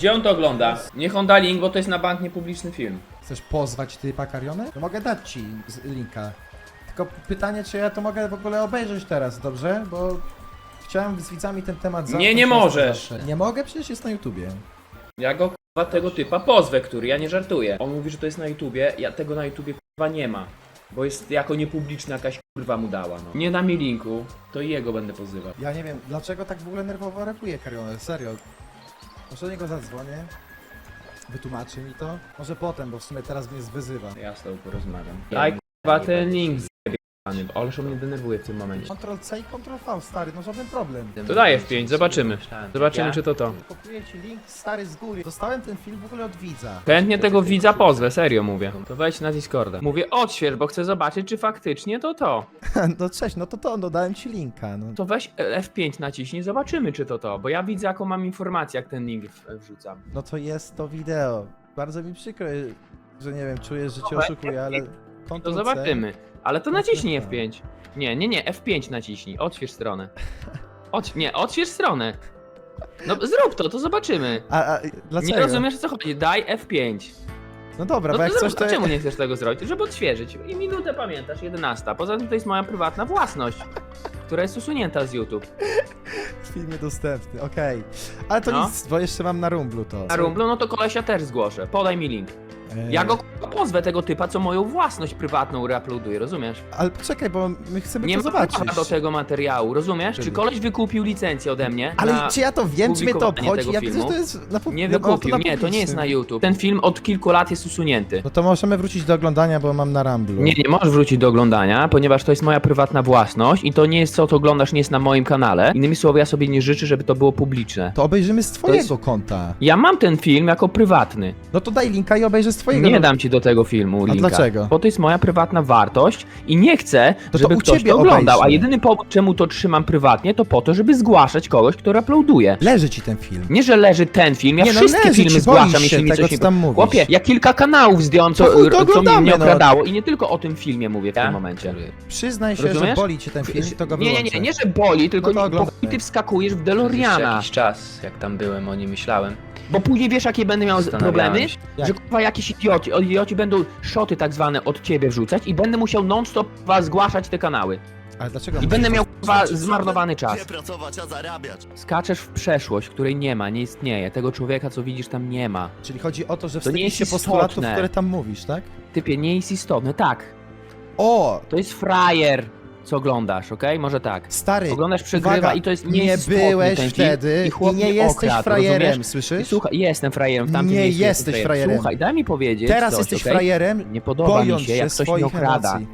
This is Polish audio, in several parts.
Gdzie on to ogląda? Niech on da link, bo to jest na bank niepubliczny film. Chcesz pozwać ty Pakarionę? To mogę dać ci z- linka. Tylko pytanie, czy ja to mogę w ogóle obejrzeć teraz, dobrze? Bo chciałem z widzami ten temat Nie, nie raz na możesz. zawsze. Nie mogę? Przecież jest na YouTubie. Ja go kurwa tego typa pozwę, który, ja nie żartuję. On mówi, że to jest na YouTubie, ja tego na YouTubie kurwa nie ma. Bo jest jako niepubliczny jakaś kurwa mu dała, no. Nie da mi linku, to i jego będę pozywał. Ja nie wiem, dlaczego tak w ogóle nerwowo rapuje Karionę, serio. Może do niego zadzwonię, wytłumaczy mi to. Może potem, bo w sumie teraz mnie wyzywa. Ja z tobą porozmawiam. Daj kurwa ten link ależ on mnie denerwuje w tym momencie. Ctrl C i Ctrl V, stary, no żaden problem. To daję w 5, zobaczymy. Zobaczymy czy to to. Kopiuję ci link, stary, z góry. Dostałem ten film w ogóle od widza. Chętnie tego widza pozwę, serio mówię. To wejdź na Discorda. Mówię odśwież, bo chcę zobaczyć czy faktycznie to to. No cześć, no to to, no dałem ci linka, no. To weź F5 naciśnij, zobaczymy czy to to. Bo ja widzę jaką mam informację jak ten link w- wrzucam. No to jest to wideo. Bardzo mi przykro, że nie wiem, czujesz, że cię oszukuję, ale... To Ctrl C. zobaczymy. Ale to naciśnij tak. F5. Nie, nie, nie, F5 naciśnij. Odśwież stronę. Odś nie, odśwież stronę. No zrób to, to zobaczymy. A, a dlaczego? Nie rozumiesz o co chodzi. Daj F5. No dobra, No bo jak to coś zrób, to... a czemu nie chcesz tego zrobić? Żeby odświeżyć. I minutę pamiętasz, 11. Poza tym to jest moja prywatna własność, która jest usunięta z YouTube. Film niedostępny, okej. Ale to No. nic, bo jeszcze mam na Rumblu to. Na Rumblu, no to kolesia też zgłoszę. Podaj mi link. Eee, Ja go pozwę tego typa, co moją własność prywatną reuploaduje, rozumiesz? Ale poczekaj, bo my chcemy Nie to ma zobaczyć. prawa do tego materiału, rozumiesz? Czy koleś wykupił licencję ode mnie? Ale na... czy ja to wiem, czy mnie to publikowanie obchodzi? tego Ja widzę, że filmu? to jest na pu- Nie na- wykupił, na nie, to nie jest na. YouTube. Ten film od kilku lat jest usunięty. No to możemy wrócić do oglądania, bo mam na Rumblu. Nie, nie możesz wrócić do oglądania, ponieważ to jest moja prywatna własność i to nie jest co, co oglądasz, nie jest na moim kanale. Innymi słowy, ja sobie nie życzę, żeby to było publiczne. To obejrzymy z twojego konta. Ja mam ten film jako prywatny. No to daj linka i obejrzę z twojego. Nie no, dam ci do tego filmu linka. dlaczego? Bo to jest moja prywatna wartość i nie chcę, to żeby u ktoś ciebie to oglądał. A jedyny powód, czemu to trzymam prywatnie, to po to, żeby zgłaszać kogoś, kto uploaduje. Leży ci ten film. Nie, że leży ten film, ja Nie, no wszystkie leży filmy ci, zgłaszam, jeśli mi coś nie... tam mówisz. Chłopie, ja kilka kanałów zdjąłem, co, To to co mnie nie no. okradało i nie tylko o tym filmie mówię w tym momencie. Przyznaj się, że Rozumiesz? boli cię ten film, to go Nie, nie, nie, nie, że boli, tylko No to ty wskakujesz w DeLoreana. jakiś czas, jak tam byłem, o nim myślałem. Bo później wiesz, jakie będę miał problemy? Że kurwa jakiś idioci, idioci będą szoty tak zwane od ciebie wrzucać i będę musiał non-stop kurwa, zgłaszać te kanały. Ale dlaczego? I będę miał kurwa zmarnowany czas. pracować, a zarabiać. Skaczesz w przeszłość, której nie ma, nie istnieje. Tego człowieka, co widzisz, tam nie ma. Czyli chodzi o to, że To nie wstydzisz jest się postulatów, istotne. które tam mówisz, tak? Typie, nie jest istotne. Tak, O! to jest frajer, co oglądasz, okej? Może tak. Stary, Oglądasz przegrywa uwaga, i to jest nie nieistotny byłeś ten film wtedy i, i, nie mnie jesteś okradł, frajerem, rozumiesz? I słyszysz? Słuchaj, jestem frajerem, w tamtym Nie miejscu jesteś jestem frajerem. Słuchaj, daj mi powiedzieć Teraz coś, jesteś okej? frajerem, Nie podoba mi się, się jak ktoś mnie swoich okrada. emocji.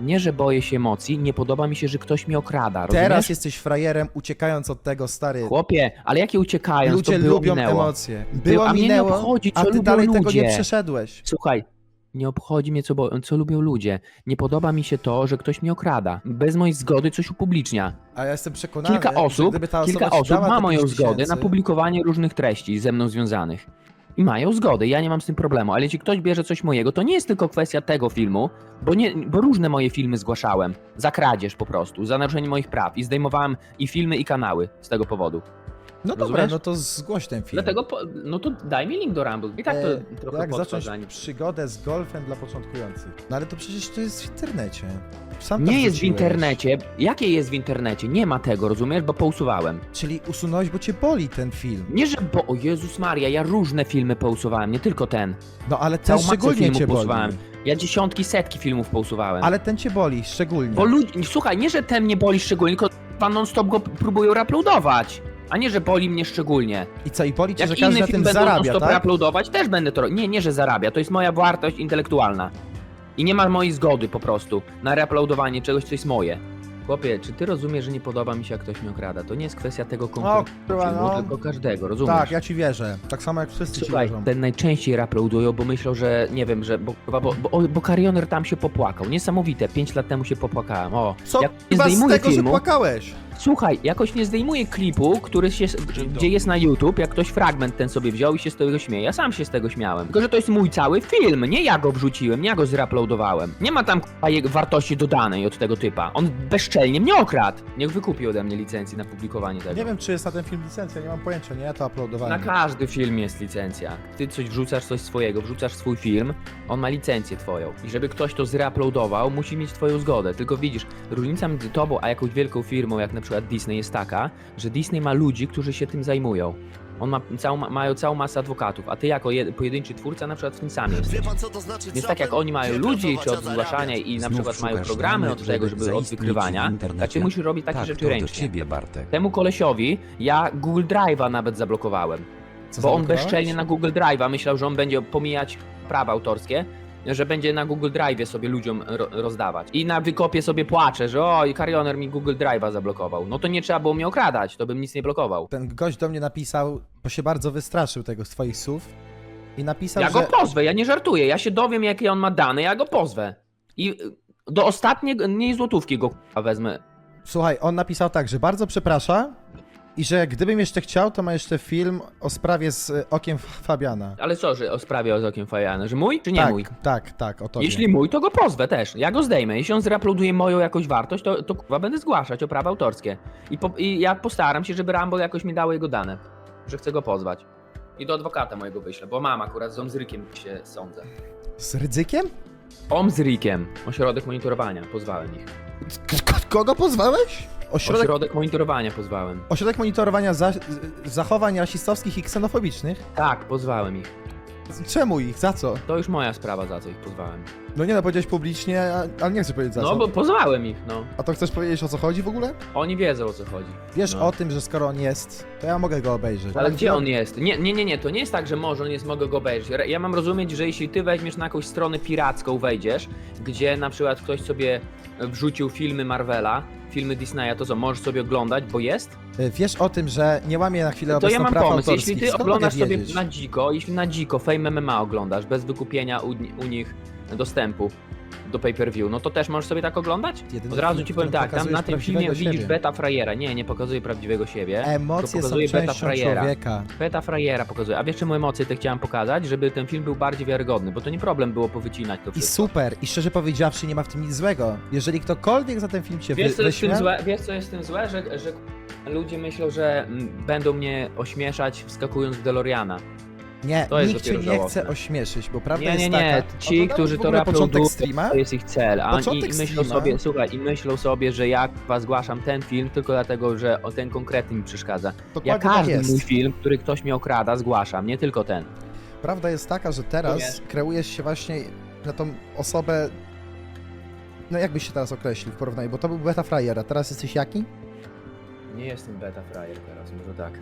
Nie, że boję się emocji, nie podoba mi się, że ktoś mnie okrada, rozumiesz? Teraz jesteś frajerem, uciekając od tego, stary. Chłopie, ale jakie uciekając, Ludzie to było lubią minęło. emocje. Było- a mnie nie minęło, obchodzi, a co ty lubią dalej tego ludzie. nie przeszedłeś. Słuchaj, nie obchodzi mnie, co, bo, co lubią ludzie. Nie podoba mi się to, że ktoś mnie okrada. Bez mojej zgody coś upublicznia. A ja jestem przekonany, Kilka że osób, gdyby ta osoba kilka ci osób dała ma te moją 5 zgodę na publikowanie różnych treści ze mną związanych. I mają zgodę, ja nie mam z tym problemu, ale jeśli ktoś bierze coś mojego, to nie jest tylko kwestia tego filmu, bo, nie, bo różne moje filmy zgłaszałem. Za kradzież po prostu, za naruszenie moich praw i zdejmowałem i filmy, i kanały z tego powodu. No dobra, rozumiesz? no to zgłoś ten film. Dlatego, po, no to daj mi link do Rumble. I tak to E, trochę Jak potrwa, zacząć zanim- przygodę z golfem dla początkujących? No ale to przecież to jest w internecie. Sam to Nie jest w wrzuciłeś. internecie. Jakie jest w internecie? Nie ma tego, rozumiesz? Bo pousuwałem. Czyli usunąłeś, bo cię boli ten film. Nie, że bo... O Jezus Maria, ja różne filmy pousuwałem, nie tylko ten. No ale Całą ten masę szczególnie filmów cię boli. pousuwałem. Ja dziesiątki, setki filmów pousuwałem. Ale ten cię boli, szczególnie. Bo ludzi... Słuchaj, nie, że ten mnie boli szczególnie, tylko pan non-stop go próbują reuploadować. A nie, że boli mnie szczególnie. I co, i boli cię, Jak że każdy inny na film tym będą zarabia, non-stop tak? reuploadować, też będę to... Nie, nie, że zarabia. To jest moja wartość intelektualna. I nie ma mojej zgody po prostu na reuploadowanie czegoś, co jest moje. Chłopie, czy ty rozumiesz, że nie podoba mi się, jak ktoś mnie okrada? To nie jest kwestia tego konkretnego kurwa, filmu, no. tylko każdego, rozumiesz? Tak, ja ci wierzę. Tak samo jak wszyscy Słuchaj, ci wierzą. ten najczęściej raploadują, bo myślą, że nie wiem, że bo, bo, bo, bo, bo tam się popłakał. Niesamowite, 5 lat temu się popłakałem. O, Co jak nie chyba z zdejmuję tego, że filmu, płakałeś? Słuchaj, jakoś nie zdejmuję klipu, który się, gdzie jest na YouTube, jak ktoś fragment ten sobie wziął i się z tego śmieje. Ja sam się z tego śmiałem. Tylko, że to jest mój cały film, nie ja go wrzuciłem, nie ja go zreuploadowałem. Nie ma tam k***a, jego wartości dodanej od tego typa. On bezczelnie mnie okradł. Niech wykupi ode mnie licencji na publikowanie tego. Nie wiem, czy jest na ten film licencja, nie mam pojęcia, nie? Ja to Na uploadowałem. każdy film jest licencja. Ty coś wrzucasz coś swojego, wrzucasz swój film, on ma licencję twoją. I żeby ktoś to zreuploadował, musi mieć twoją zgodę. Tylko widzisz, różnica między tobą a jakąś wielką firmą, jak na przykład Disney jest taka, że Disney ma ludzi, którzy się tym zajmują. On ma całą, mają całą masę adwokatów, a ty jako jed, pojedynczy twórca na przykład w tym sam jesteś. Więc tak jak oni mają ludzi czy od zgłaszania i na przykład mają programy od tego, żeby od wykrywania, tak ty musisz robić takie tak, rzeczy ręcznie. ciebie, Bartek. Temu kolesiowi ja Google Drive'a nawet zablokowałem. Co Bo on bezczelnie na Google Drive'a myślał, że on będzie pomijać prawa autorskie, że będzie na Google Drive'ie sobie ludziom ro rozdawać. I na wykopie sobie płacze, że oj, Karioner mi Google Drive'a zablokował. No to nie trzeba było mnie okradać, to bym nic nie blokował. Ten gość do mnie napisał, bo się bardzo wystraszył tego z twoich słów i napisał, Ja że... go pozwę, ja nie żartuję, ja się dowiem jakie on ma dane, ja go pozwę. I y, do ostatniej nie złotówki go k***a, wezmę. Słuchaj, on napisał tak, że bardzo przeprasza i że gdybym jeszcze chciał, to ma jeszcze film o sprawie z y, Okiem Fabiana. Ale co, że o sprawie z okiem Fajana, że mój czy nie tak, mój? tak, tak, o to Jeśli mój, to go pozwę też. Ja go zdejmę. Jeśli on zreuploaduje moją jakąś wartość, to, to kurwa będę zgłaszać o prawa autorskie. I, po, I ja postaram się, żeby Rambo jakoś mi dało jego dane, że chcę go pozwać. I do adwokata mojego wyślę, bo mam akurat z Omzrykiem się sądzę. Z Rydzykiem? Omzrykiem, ośrodek monitorowania, pozwałem ich. K- k- kogo pozwałeś? Ośrodek, Ośrodek monitorowania pozwałem. ośrodek monitorowania za, zachowań rasistowskich i ksenofobicznych? Tak, pozwałem ich. Czemu ich? Za co? To już moja sprawa, za co ich pozwałem. No nie no, powiedziałeś publicznie, a- ale nie chcesz powiedzieć za No, co. bo pozwałem ich, no. A to chcesz powiedzieć o co chodzi w ogóle? Oni wiedzą o co chodzi. Wiesz No. o tym, że skoro on jest, to ja mogę go obejrzeć. Ale gdzie on jest? Nie, nie, nie, nie, to nie jest tak, że może on jest, mogę go obejrzeć. Re- Ja mam rozumieć, że jeśli ty weźmiesz na jakąś stronę piracką, wejdziesz, gdzie na przykład ktoś sobie wrzucił filmy Marvela, filmy Disneya, to co, możesz sobie oglądać, bo jest? Y, Wiesz o tym, że nie łamie na chwilę To ja obecną mam praw pomysł, autorskich. jeśli ty Skąd oglądasz sobie wiedzieć? na dziko, jeśli na dziko Fame MMA oglądasz, bez wykupienia u, u nich dostępu do pay-per-view, no to też możesz sobie tak oglądać? Jedyny Od razu film, ci w powiem którym tak, tam na pokazujesz tym filmie prawdziwego widzisz siebie. beta frajera. Nie, nie pokazuje prawdziwego siebie. Emocje są pokazuje beta częścią frajera. człowieka. Beta frajera pokazuje. A wiesz czemu emocje te chciałem pokazać? Żeby ten film był bardziej wiarygodny, bo to nie problem było powycinać to I wszystko. super, i szczerze powiedziawszy, nie ma w tym nic złego. Jeżeli ktokolwiek za ten film cię Wiesz wy, co, jest tym złe? Wiesz co jest tym złe? Że, że ludzie myślą, że mm, będą mnie ośmieszać wskakując w DeLoreana. Nie, to jest nikt cię dopiero nie żałosne. chce ośmieszyć, bo prawda Nie, jest nie, nie. taka... Ci, którzy w to ogóle początek raploadują, streama? to jest ich cel. A oni Początek i myślą streama? sobie, słuchaj, i myślą sobie, że ja was zgłaszam ten film tylko dlatego, że o ten konkretny mi przeszkadza. Ja Dokładnie tak każdy jest. mój film, który ktoś mi okrada, zgłaszam, nie tylko ten. Prawda jest taka, że teraz kreujesz się właśnie na tą osobę... No jak byś się teraz określił w porównaniu, bo to był beta frajera, teraz jesteś jaki? Nie jestem beta frajer teraz, może tak.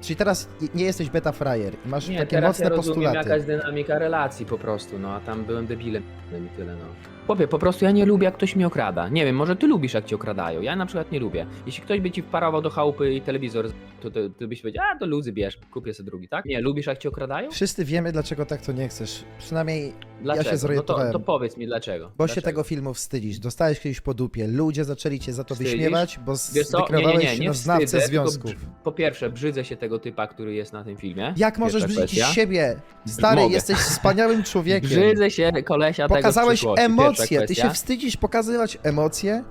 Czyli teraz nie jesteś beta frajer i masz Nie, takie teraz mocne ja rozumiem postulaty. jaka jest dynamika relacji po prostu, no a tam byłem debilem no i tyle, no. Chłopie, po prostu ja nie lubię jak ktoś mnie okrada. Nie wiem, może ty lubisz jak cię okradają, ja na przykład nie lubię. Jeśli ktoś by ci wparował do chałupy i telewizor, to ty, ty byś powiedział, a to luzy bierz, kupię sobie drugi, tak? Nie, lubisz jak cię okradają? Wszyscy wiemy, dlaczego tak to nie chcesz. Przynajmniej Dlaczego? no to, zorientowałem. to powiedz mi dlaczego. Bo dlaczego? się tego filmu wstydzisz. Dostałeś kiedyś po dupie. Ludzie zaczęli cię za to Wstydzisz? wyśmiewać, bo co? Nie, nie, wykreowałeś nie, się nie na znawcę wstydzę, tylko związków. brz- Po pierwsze, brzydzę się tego typa, który jest na tym filmie. Jak możesz Pierwsza brzydzić kwestia. siebie? Stary, Mogę. jesteś wspaniałym człowiekiem. Brzydzę się kolesia Pokazałeś tego z przyszłości, pierwsza emocje. Ty kwestia. się wstydzisz pokazywać emocje?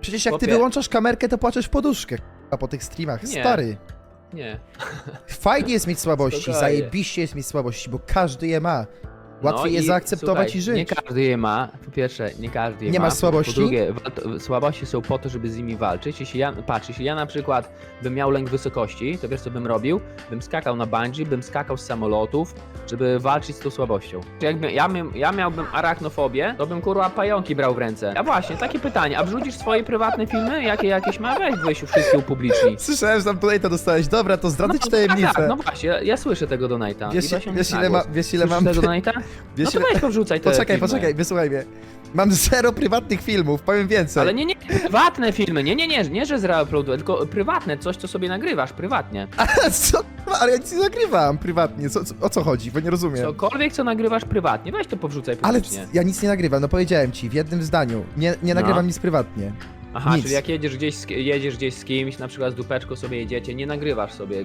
Przecież jak ty Chłopie. wyłączasz kamerkę, to płaczesz w poduszkę k***a, po tych streamach. Nie. Stary. Nie. Fajnie jest mieć słabości, Spokojnie. zajebiście jest mieć słabości, bo każdy je ma. Łatwiej No je i zaakceptować słuchaj, i żyć. Nie każdy je ma. Po pierwsze, nie każdy je Nie ma. masz słabości? Po drugie, wa- słabości są po to, żeby z nimi walczyć. Jeśli ja, patrz, jeśli ja na przykład bym miał lęk wysokości, to wiesz co bym robił? Bym skakał na bungee, bym skakał z samolotów, żeby walczyć z tą słabością. Czy Jakby ja, mym, ja miałbym arachnofobię, to bym kurwa pająki brał w ręce. A właśnie, takie pytanie. A wrzucisz swoje prywatne filmy? Jakie jakieś ma? Weź Wysiu, wszystkie upublicznij. Słyszałem, że tam to dostałeś. Dobra, to zdradzę ci No, tak, tajemnicę. tak, no właśnie, ja, ja słyszę tego donate'a. Wiesz, wiesz, ile, ma, wiesz ile Słyszysz mam... tego donate'a? No Wiesz, to ile... weź powrzucaj te Poczekaj, filmy. poczekaj, wysłuchaj mnie. Mam zero prywatnych filmów, powiem więcej. Ale nie, nie, prywatne filmy, nie, nie, nie, nie, że zreuploaduję, tylko prywatne, coś, co sobie nagrywasz, prywatnie. Co? Ale ja nic nie nagrywam prywatnie. Co, co, o co chodzi? Bo nie rozumiem. Cokolwiek, co nagrywasz prywatnie, weź to powrzucaj Ale publicznie. ja nic nie nagrywam, no powiedziałem ci w jednym zdaniu. Nie, nie nagrywam No. nic prywatnie. Aha, Nic. czyli jak jedziesz gdzieś, z, jedziesz gdzieś z kimś, na przykład z dupeczką sobie jedziecie, nie nagrywasz sobie,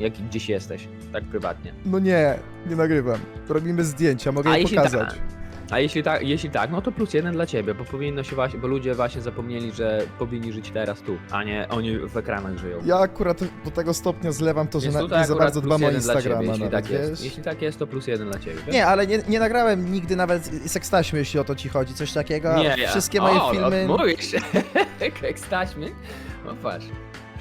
jak gdzieś jesteś, tak prywatnie. No nie, nie nagrywam. Robimy zdjęcia, mogę je jeśli pokazać. A jeśli tak, jeśli tak, no to plus jeden dla ciebie, bo powinno się właśnie, bo ludzie właśnie zapomnieli, że powinni żyć teraz tu, a nie oni w ekranach żyją. Ja akurat do tego stopnia zlewam to, że na, nie za bardzo dbam o Instagrama ciebie, jeśli nawet, tak jest. Jeśli tak jest, to plus jeden dla ciebie. wiesz? Nie, ale nie, nie nagrałem nigdy nawet sekstaśmy, jeśli o to ci chodzi, coś takiego. a ja- Wszystkie moje o, filmy... Mówisz, jak staśmy, no patrz.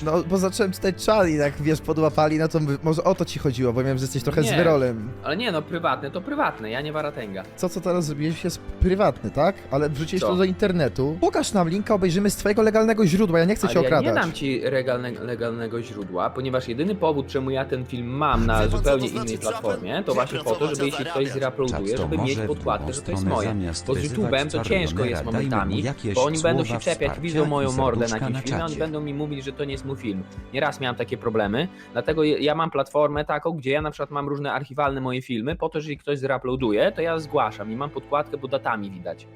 No, bo zacząłem czytać czali, jak wiesz, podłapali, no to może o to ci chodziło, bo wiem, że jesteś trochę Nie. z wyrolem. Ale nie no, prywatne to prywatne, ja nie waratęga. Co, co teraz zrobiłeś jest prywatny, tak? Ale wrzuciłeś Co? to do internetu. Pokaż nam linka, obejrzymy z twojego legalnego źródła, ja nie chcę Ale cię ja okradać. nie dam ci legalne, legalnego źródła, ponieważ jedyny powód, czemu ja ten film mam na Wie pan, co zupełnie to znaczy innej platformie, to Nie właśnie po to, pracować, żeby a jeśli ktoś zarabiać. zreuploaduje, Czad to żeby może mieć w podkładkę, drugą że to jest stronę moje. zamiast Bo z wyzywać YouTube'em to ciężko jest czarionera, daj mu momentami, jakieś bo oni będą się słowa czepiać, wsparcia widzą moją i mordę na serduszka jakimś na filmie, oni czacie. będą mi mówić, że to nie jest mój film. Nieraz miałem takie problemy, dlatego ja mam platformę taką, gdzie ja na przykład mam różne archiwalne moje filmy, po to, że jeżeli ktoś zreuploaduje, to ja zgłaszam i mam podkładkę, bo datami widać.